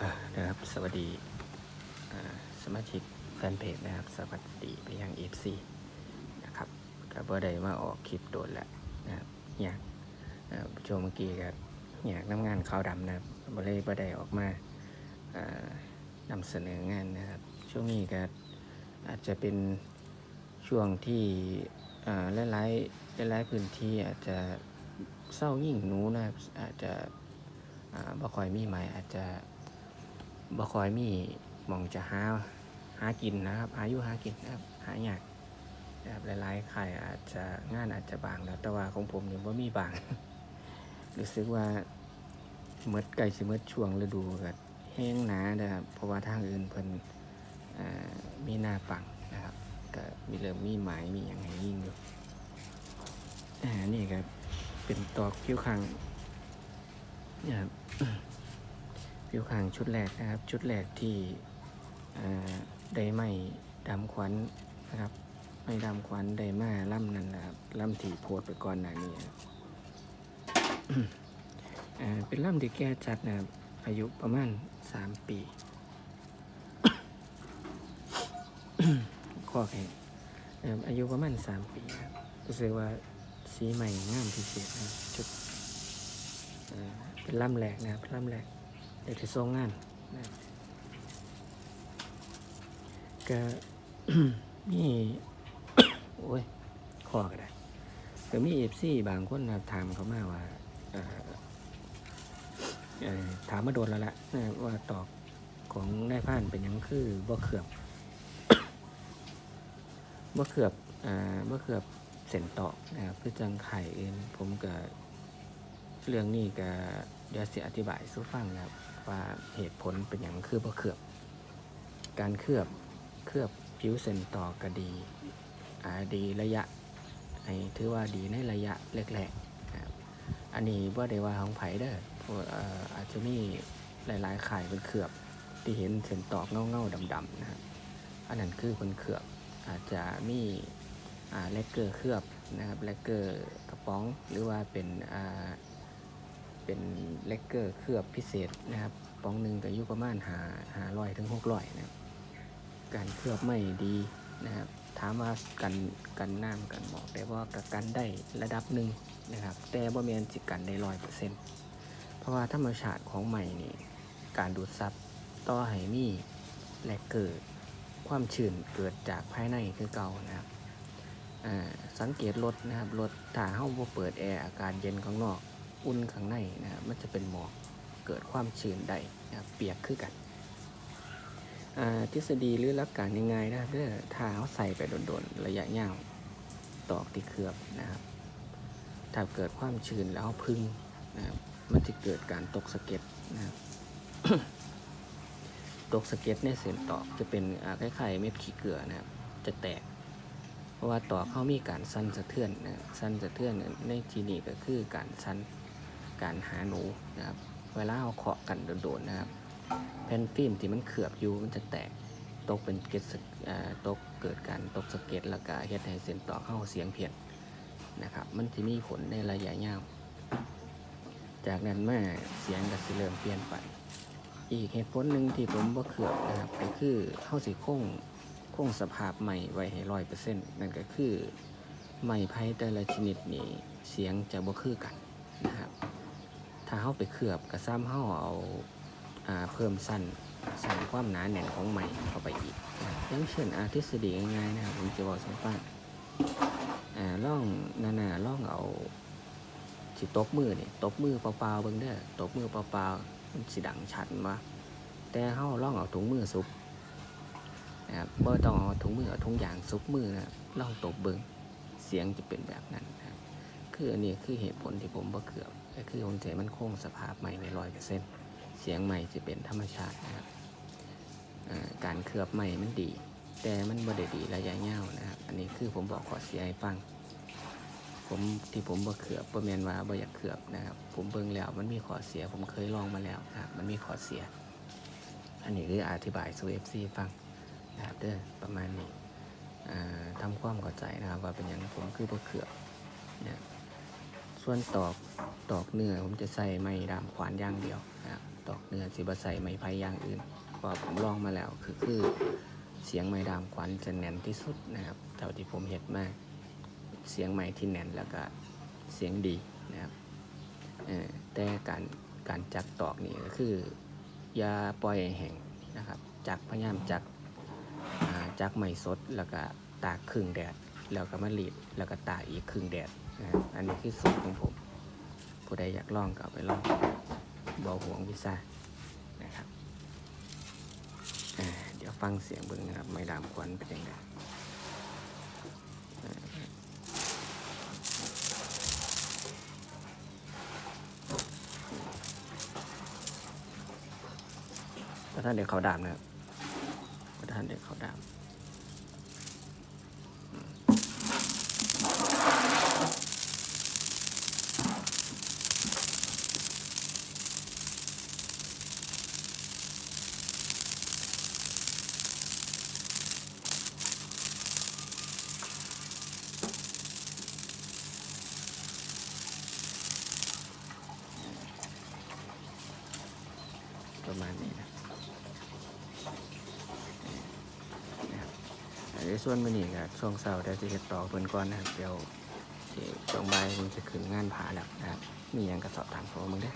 นะครับ สวัสดีสมาชิกแฟนเพจนะครับ สวัสดีไปยัง FC นะครับกับว่าไดมาออกคลิปโดนแล้วนะครับอยากเอ่อช่วงเมื่อกี้ก็อยากน้ำงานขาวดำนะครับบ่เลยบ่ไดออกมานำเสนองานนะครับ ช่วงนี้ก็อาจจะเป็นช่วงที่อ่าหลายหลายพื้นที่อาจจะเศร้ายิ่งนู้นะครับอาจจะบ่ค่อยมีไหมอาจจะ บ่คอยมีมองจะหาหากินนะครับหายู่หากินนะครับหายากนะครับหลายๆค่ายอาจจะงานอาจจะบางแล้วแต่ว่าของผมเนี่ยบ่มีบางรู้สึกว่าเมดไก่สิเมดช่วงฤดูก็แห้งหนานะครับเพราะว่าทางอื่นเพิ่นมีหน้าปังนะครับก็มีเริ่มมีหมายมีอย่างให้ยิ่งอยู่นี่ก็เป็นตอกคิ้วคางเนี่ยครับ ผิวขางชุดแรกนะครับ ชุดแรกที่ได้ไม่ดำขวัญนะครับ ไม่ดำขวัญได้มาล่ำนั่นนะครับล่ำที่โพดไปก่อนหน้านี้ครับอ่าเป็นล่ำที่แก่จัดนะครับอายุประมาณสามปีข้อแข็งอายุประมาณสามปีครับรู้สึกว่าสีใหม่งามพิเศษนะชุดเป็นล่ำแหลกนะครับล่ำแหลก เด็กที่ทรงงานนะครับก็มีโอ้ยคอก็ได้ก็มีเอฟซีบางคนนะครับถามเขามาว่าเอ่อเอ่อถามมาโดนแล้วละนะครับว่าตอกของนายพรานเป็นหยังคือบ่เขือบบ่เขือบอ่าบ่เขือบเส้นตอกนะครับคือจังไข่เองผมก็เรื่องนี้ก็ เดี๋ยวเสิอธิบายสู่ฟังนะครับ ว่าเหตุผลเป็นอย่างคือบ่เคลือบ การเคลือบเคลือบผิวเส้นต่อก็ดีอาดีระยะไอ้ถือว่าดีในระยะแรกๆครับอันนี้ว่าได้ว่าของไผเด้อพราะเอ่อาจจะมีหลายๆข่เป็นเคลือบที่เห็นเส้นตอกเงาๆดำๆนะครับอันนั้นคือคนเคลือบอาจจะมีอ่าเลกเกอร์เคลือบนะครับเลกเกอร์กระป๋องหรือว่าเป็นอ่า เป็นเลกเกอร์เคลือบพิเศษนะครับปองหนึ่งก็อยู่ประมาณหาหารอยถึงหกรอยนะครับ การเคลือบไม่ดีนะครับ ถามว่ากันกันน้ำกันหมอกแต่ว่ากับกันได้ระดับหนึ่งนะครับ แต่บ่แมนสิกันได้ร้อยเปอร์เซ็นต์เพราะว่าธรรมชาติของใหม่นี่การดูดซับต่อให้มีและเกิดความชื้นเกิดจากภายในคือเก่านะครับสังเกตรถนะครับรถถ้าเฮาบ่เปิดแอร์อากาศเย็นข้างนอก อุ่นข้างในนะครับมันจะเป็นหมอกเกิดความชื้นได้นะเปียกคือกันอ่าทฤษฎีหรือหลักการง่ายๆนะครับเด้อถ้าเขาใส่ไปโดนๆระยะยาวตอกที่เคลือบนะครับ ถ้าเกิดความชื้นแล้วพึ่งนะครับมันจะเกิดการตกสะเก็ดนะครับตกสะเก็ดในเส้นตอกจะเป็นคล้ายๆเม็ดขี้เกลือนะครับ จะแตก เพราะว่าตอกเขามีการสั่นสะเทือนนะครับสั่นสะเทือนในที่นี้ก็คือการสั่น การหาหนูนะครับ เวลาเราเคาะกันโดนๆนะครับแผ่นฟิล์มที่มันเขือบอยู่มันจะแตกตกเป็นเกล็ดตกเกิดการตกสะเก็ดแล้วก็เฮ็ดให้เส้นต่อเข้าเสียงเพี้ยนนะครับ มันจะมีผลในระยะยาว จากนั้นมาเสียงก็สิเริ่มเปลี่ยนไป อีกเหตุผลหนึ่งที่ผมบ่เขือบนะครับก็คือเข้าสิคงคงสภาพใหม่ไว้ให้ร้อยเปอร์เซ็นต์นั่นก็คือ ไม้ไผ่แต่ละชนิดนี่เสียงจะบ่คือกันนะครับ ถ้าเข้าไปเคลือบกระซ้ำเข้าเอาเพิ่มสั้นสั้นความหนาแน่นของไหมเข้าไปอีกนะครับอย่างเช่นอาทฤษฎีง่ายๆนะครับผมจะบอกสัมภาษณ์อ่าล่องนานาล่องเอาสิตบมือเนี่ยตบมือเปล่าๆเบิ่งเด้อตบมือเปล่าๆมันสิดังชัดวะแต่เข้าล่องเอาถุงมือซุปนะครับเบ่ต้องเอาถุงมือเอาถุงยางซุปมือนะล่องตบเบิ่งเสียงจะเป็นแบบนั้นนะคืออันนี้คือเหตุผลที่ผมบ่เกือบ ก็คือผมใจมันคงสภาพใหม่ในร้อยเปอร์เซ็นต์เสียงใหม่จะเป็นธรรมชาตินะครับการเคลือบใหม่มันดี แต่มันบ่ได้ดีระยะยาวนะครับอันนี้คือผมบอกขอเสียให้ฟังผมที่ผมบ่เขือบบ่แมนว่าบ่อยากเขือบนะครับ ผมเบิ่งแล้วมันมีขอเสีย ผมเคยลองมาแล้วนะครับมันมีขอเสีย อันนี้คืออธิบายสู่ FC ฟังนะครับเด้อประมาณนี้อ่าทำความเข้าใจนะครับว่าเป็นอย่างผมคือบ่เขือบเนี่ย ส่วนตอกตอกเนื้อผมจะใส่ไม้ดามขวานอย่างเดียวนะครับตอกเนื้อสิบใส่ไม้ไผ่อย่างอื่นเพราะผมลองมาแล้วคือคือเสียงไม้ดามขวานจะแน่นที่สุดนะครับเท่าที่ผมเห็นมาเสียงไม้ที่แน่นแล้วก็เสียงดีนะครับแต่การการจักตอกนี่ก็คืออย่าปล่อยแห้งนะครับจักพยายามจักจักไม้สดแล้วก็ตากครึ่งแดด แล้วก็มารีดแล้วก็ตากอีกครึ่งแดด นะครับอันนี้คือสูตรของผม ผู้ใดอยากลองก็เอาไปลองบอห่วงวิซ่านะครับเดี๋ยวฟังเสียงเบิ้งนะครับ ไม่ดามควันเป็นยังไงอ่าแล้วท่านเด็กเขาดามนะครับท่านเด็กเขาดาม มาณนี้นะนะครับอันส่วนมันนี่ก็ช่วงเสาร์เดี๋ยวจะเห็ดต่อเพิ่นก่อนนะครับเดี๋ยวช่วงบ่ายผมจะขึ้นงานผาแล้วนะครับมีอย่างกระสอบถามเขามึงได้